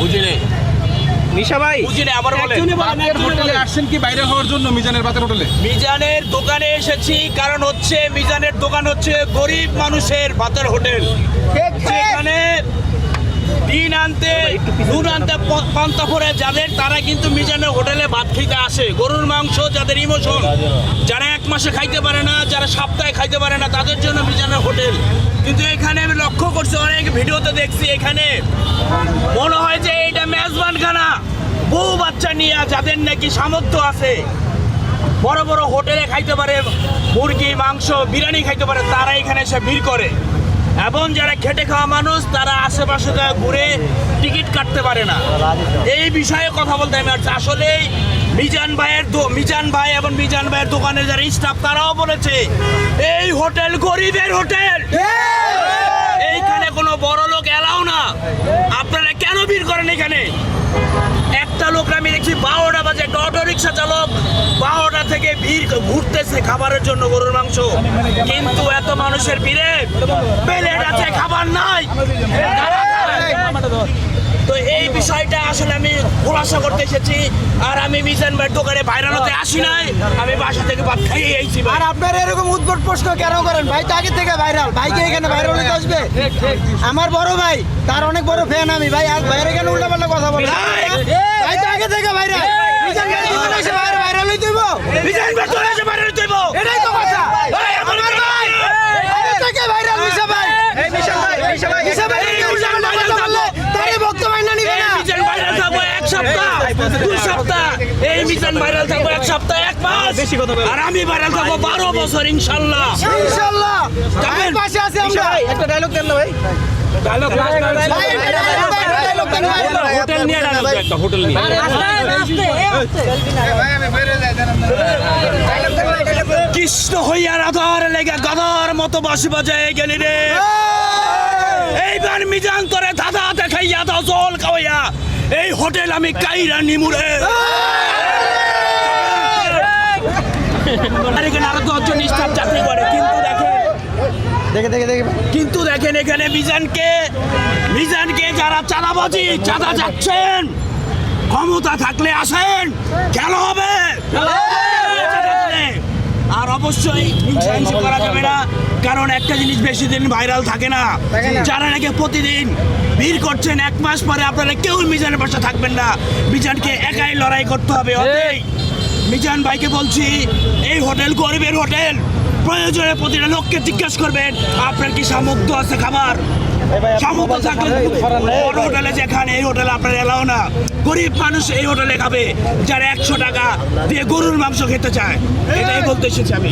বুঝিনি নিশা ভাই বুঝিনি আবার বলেন। হোটেলে আসছেন কি বাইরে হওয়ার জন্য মিজানের বাতের হোটেলে? মিজানের দোকানে এসেছি কারণ হচ্ছে মিজানের দোকান হচ্ছে গরিব মানুষের ভাতের হোটেল। যেখানে দিন আনতে নুন আনতে পান্তা পরে যাদের, তারা কিন্তু মিজানের হোটেলে ভাত খেতে আসে। গরুর মাংস, যাদের ইমোশন, যারা এক মাসে খাইতে পারে না, যারা সপ্তাহে খাইতে পারে না, তাদের জন্য মিজানের হোটেল। কিন্তু এখানে আমি লক্ষ্য করছি, অনেক ভিডিওতে দেখছি এখানে। মনে হয় যে এইটা মেজবান খানা বউ বাচ্চা নিয়ে যাদের নাকি সামর্থ্য আছে, বড় বড় হোটেলে খাইতে পারে, মুরগি, মাংস, বিরিয়ানি খাইতে পারে, তারা এখানে এসে ভিড় করে। এবং যারা খেটে খাওয়া মানুষ, তারা আশেপাশে ঘুরে টিকিট কাটতে পারে না। এই বিষয়ে কথা বলতে আমি আসছি। আসলে মিজান ভাইয়ের মিজান ভাই এবং মিজান ভাইয়ের দোকানের যারা স্টাফ তারাও বলেছে, এই হোটেল গরিবের হোটেল। এইখানে কোনো বড় লোক এলাও না। আপনারা কেন ভিড় করেন এখানে? একটা লোক আমি দেখছি বারোটা থেকে ভিড় ঘুরতেছে খাবারের জন্য গরুর মাংস। কিন্তু এত মানুষের ভিড়ে প্লেট আছে খাবার নাই। তো এই বিষয়টা আসলে আমি খোলাসা করতে এসেছি। আর আমি মিজান ভাইয়ের দোকানে ভাইরাল হতে আসি নাই। আমি বাসা থেকে ভাত খাইয়ে আইছি আর আপনারা এরকম উদ্ভট প্রশ্ন কেন করেন? ভাই তো আগে থেকে ভাইরাল ভাইকে এখানে ভাইরাল হতে আসবে। আমার বড় ভাই তার অনেক বড় ফ্যান আমি। ভাই আর ভাইয়ের এখানে উল্টা পাল্টা কথা বলে ভাই! ভাই তো আগে থেকে ভাইরাল মিজান ভাই জীবনে এসে ভাইরাল ভাইরাল হইতে হইব মিজান ভাই চলে এসে ভাইরাল হইতে হইব। এটাই তো কথা ভাই, আমার ভাই! আগে থেকে ভাইরাল মিশা ভাই মিশা ভাই মিশা ভাই মিশা ভাই মিশা মিশা ভাই ভাই বললে তারই ভক্ত মাইনা নিবে না মিজান ভাইরাল থাকব এক সপ্তাহ দুই সপ্তাহ এই মিজান ভাইরাল থাকব এক সপ্তাহ এক মাস বেশি কথা বলেন। আর আমি ভাইরাল থাকব বারো বছর ইনশাল্লাহ ইনশাআল্লাহ যাবেন? পাশে আছি আমরা ভাই একটা ডায়লগ দেন না ভাই একটা dialogue হোটেল নিয়ে ডায়লগ একটা হোটেল নিয়ে। কৃষ্ণ হইয়া রাধার লেগে গদার মতো বাসি বাজায় গেলি রে। এইবার মিজান তোরে দাদা দেখাইয়া দাও জল খাওয়াইয়া। এই হোটেল আমি কাইরা নিমুরে আর এখানে আরও দশজন স্টাফ চাকরি করে কিন্তু দেখেন দেখে দেখে দেখে। কিন্তু দেখেন এখানে মিজানকে মিজানকে যারা চাঁদাবাজি চাঁদা যাচ্ছেন ক্ষমতা থাকলে আসেন খেলা হবে। আর অবশ্যই হিংসাহিংসি করা যাবে না কারণ একটা জিনিস বেশি দিন ভাইরাল থাকে না। যারা নাকি প্রতিদিন ভিড় করছেন এক মাস পরে আপনারা কেউ মিজানের পাশে থাকবেন না। মিজানকে একাই লড়াই করতে হবে অতএব মিজান ভাইকে বলছি এই হোটেল গরিবের হোটেল। প্রয়োজনে প্রতিটা লোককে জিজ্ঞেস করবেন আপনার কি সামর্থ্য আছে খাবার? সামর্থ্য থাকলে বড় হোটেলে যেখানে এই হোটেলে আপনার এলাও না। গরিব মানুষ এই হোটেলে খাবে যারা একশো টাকা দিয়ে গরুর মাংস খেতে চায়। এটাই বলতে এসেছি আমি।